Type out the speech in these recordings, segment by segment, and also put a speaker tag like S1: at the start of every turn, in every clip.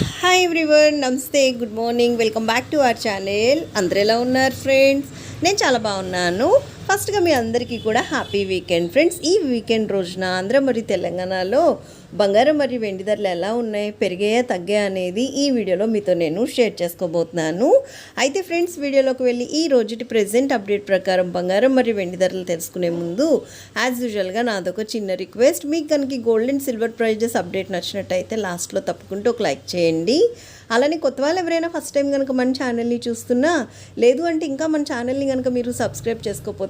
S1: Hi everyone నమస్తే good morning welcome back to our channel అందరు ఎలా ఉన్నారు ఫ్రెండ్స్ నేను చాలా బాగున్నాను. ఫస్ట్గా మీ అందరికీ కూడా హ్యాపీ వీకెండ్. ఫ్రెండ్స్ ఈ వీకెండ్ రోజున ఆంధ్ర మరియు తెలంగాణలో బంగారం మరియు వెండి ధరలు ఎలా ఉన్నాయి పెరిగాయా తగ్గాయా అనేది ఈ వీడియోలో మీతో నేను షేర్ చేసుకోబోతున్నాను. అయితే ఫ్రెండ్స్ వీడియోలోకి వెళ్ళి ఈ రోజుటి ప్రెజెంట్ అప్డేట్ ప్రకారం బంగారం మరియు వెండి ధరలు తెలుసుకునే ముందు యాజ్ యూజువల్గా నాదొక చిన్న రిక్వెస్ట్. మీకు కనుక gold and silver prices update నచ్చినట్టయితే లాస్ట్లో తప్పకుండా ఒక లైక్ చేయండి. అలానే కొత్త వాళ్ళు ఎవరైనా ఫస్ట్ టైం కనుక మన ఛానల్ని చూస్తున్నా లేదు అంటే ఇంకా మన ఛానల్ని కనుక మీరు సబ్స్క్రైబ్ చేసుకోకపోతే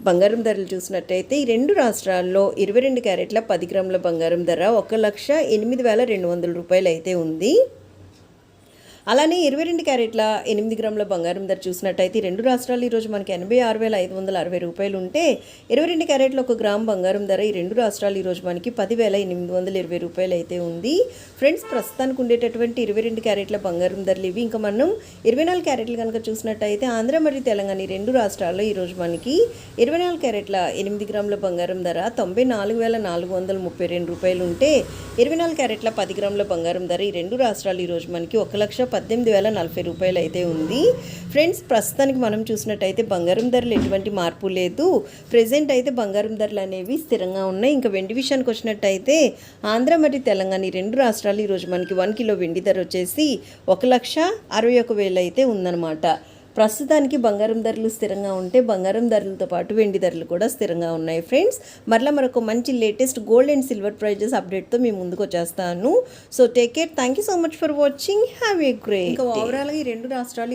S1: బంగారం ధరలు చూసినట్టయితే ఈ రెండు రాష్ట్రాల్లో ఇరవై రెండు క్యారెట్ల పది గ్రాముల బంగారం ధర ఒక లక్ష ఎనిమిది వేల రెండు వందల రూపాయలు అయితే ఉంది. అలానే ఇరవై రెండు క్యారెట్ల ఎనిమిది గ్రాముల బంగారం ధర చూసినట్టయితే రెండు రాష్ట్రాలు ఈరోజు మనకి ఎనభై ఆరు వేల ఐదు వందల అరవై రూపాయలు ఉంటే ఇరవై రెండు క్యారెట్ల ఒక గ్రామ్ బంగారం ధర ఈ రెండు రాష్ట్రాలు ఈరోజు మనకి పదివేల ఎనిమిది వందల ఇరవై రూపాయలు అయితే ఉంది. ఫ్రెండ్స్ ప్రస్తుతానికి ఉండేటటువంటి ఇరవై రెండు క్యారెట్ల బంగారం ధరలు ఇవి. ఇంకా మనం ఇరవై నాలుగు క్యారెట్లు కనుక చూసినట్టయితే ఆంధ్ర మరియు తెలంగాణ ఈ రెండు రాష్ట్రాల్లో ఈరోజు మనకి ఇరవై నాలుగు క్యారెట్ల ఎనిమిది గ్రాముల బంగారం ధర తొంభై నాలుగు వేల నాలుగు వందల ముప్పై రెండు రూపాయలు ఉంటే ఇరవై నాలుగు క్యారెట్ల పది గ్రాముల బంగారం ధర ఈ రెండు రాష్ట్రాలు ఈరోజు మనకి ఒక లక్ష పద్దెనిమిది వేల నలభై రూపాయలు అయితే ఉంది. ఫ్రెండ్స్ ప్రస్తుతానికి మనం చూసినట్టయితే బంగారం ధరలు ఎటువంటి మార్పు లేదు. ప్రజెంట్ అయితే బంగారం ధరలు అనేవి స్థిరంగా ఉన్నాయి. ఇంకా వెండి విషయానికి వచ్చినట్టయితే ఆంధ్ర మరియు తెలంగాణ ఈ రెండు రాష్ట్రాలు ఈరోజు మనకి వన్ కిలో వెండి ధర వచ్చేసి ఒక లక్ష అరవై ఒక వేలు అయితే ఉందన్నమాట. ప్రస్తుతానికి బంగారం ధరలు స్థిరంగా ఉంటే బంగారం ధరలతో పాటు వెండి ధరలు కూడా స్థిరంగా ఉన్నాయి ఫ్రెండ్స్. మరలా మరొక మంచి latest gold and silver prices అప్డేట్తో మేము ముందుకు వచ్చేస్తాను. So take care thank you so much for watching have a great ఇంకా ఓవరాల్గా ఈ రెండు రాష్ట్రాలు